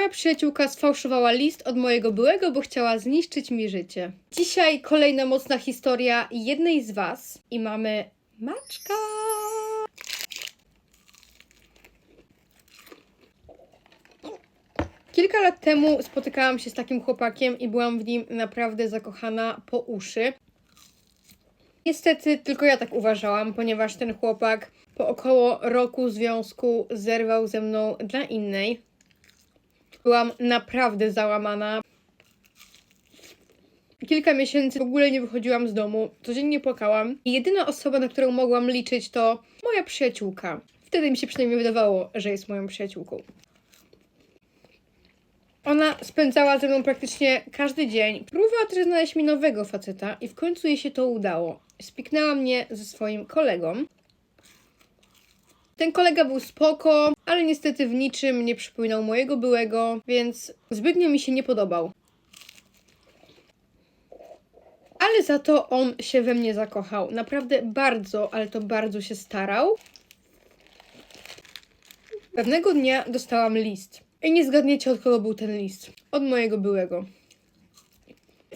Moja przyjaciółka sfałszowała list od mojego byłego, bo chciała zniszczyć mi życie. Dzisiaj kolejna mocna historia jednej z Was i mamy Maczka. Kilka lat temu spotykałam się z takim chłopakiem i byłam w nim naprawdę zakochana po uszy. Niestety tylko ja tak uważałam, ponieważ ten chłopak po około roku związku zerwał ze mną dla innej. Byłam naprawdę załamana. Kilka miesięcy w ogóle nie wychodziłam z domu, codziennie płakałam i jedyna osoba, na którą mogłam liczyć, to moja przyjaciółka. Wtedy mi się przynajmniej wydawało, że jest moją przyjaciółką. Ona spędzała ze mną praktycznie każdy dzień. Próbowała też znaleźć mi nowego faceta i w końcu jej się to udało. Spiknęła mnie ze swoim kolegą. Ten kolega był spoko, ale niestety w niczym nie przypominał mojego byłego, więc zbytnio mi się nie podobał. Ale za to on się we mnie zakochał. Naprawdę bardzo, ale to bardzo się starał. Pewnego dnia dostałam list. I nie zgadniecie, od kogo był ten list. Od mojego byłego.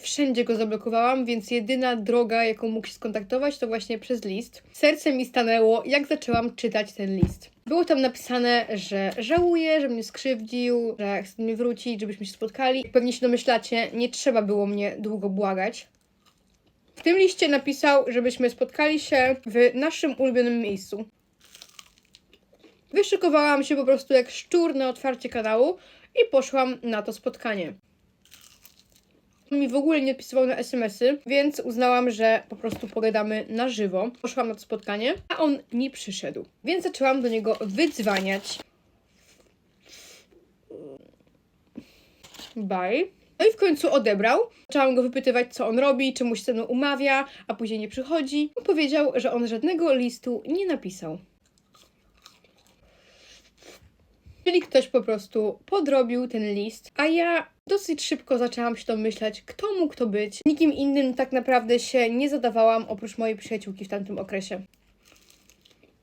Wszędzie go zablokowałam, więc jedyna droga, jaką mógł się skontaktować, to właśnie przez list. Serce mi stanęło, jak zaczęłam czytać ten list. Było tam napisane, że żałuję, że mnie skrzywdził, że chce mnie wrócić, żebyśmy się spotkali. Pewnie się domyślacie, nie trzeba było mnie długo błagać. W tym liście napisał, żebyśmy spotkali się w naszym ulubionym miejscu. Wyszykowałam się po prostu jak szczur na otwarcie kanału i poszłam na to spotkanie. Mi w ogóle nie odpisywał na SMS-y, więc uznałam, że po prostu pogadamy na żywo. Poszłam na to spotkanie, a on nie przyszedł. Więc zaczęłam do niego wydzwaniać. Bye. No i w końcu odebrał. Zaczęłam go wypytywać, co on robi, czemu się ze mną umawia, a później nie przychodzi. Powiedział, że on żadnego listu nie napisał. Czyli ktoś po prostu podrobił ten list, a ja dosyć szybko zaczęłam się domyślać, kto mógł to być. Nikim innym tak naprawdę się nie zadawałam, oprócz mojej przyjaciółki w tamtym okresie.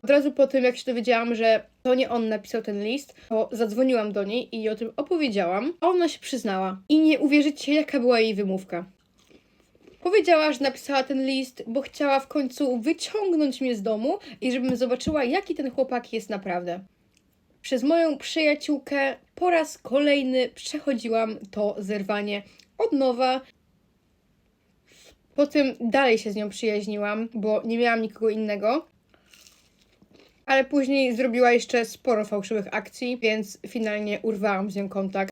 Od razu po tym, jak się dowiedziałam, że to nie on napisał ten list, to zadzwoniłam do niej i jej o tym opowiedziałam, a ona się przyznała. I nie uwierzycie, jaka była jej wymówka. Powiedziała, że napisała ten list, bo chciała w końcu wyciągnąć mnie z domu i żebym zobaczyła, jaki ten chłopak jest naprawdę. Przez moją przyjaciółkę po raz kolejny przechodziłam to zerwanie od nowa. Potem dalej się z nią przyjaźniłam, bo nie miałam nikogo innego. Ale później zrobiła jeszcze sporo fałszywych akcji, więc finalnie urwałam z nią kontakt.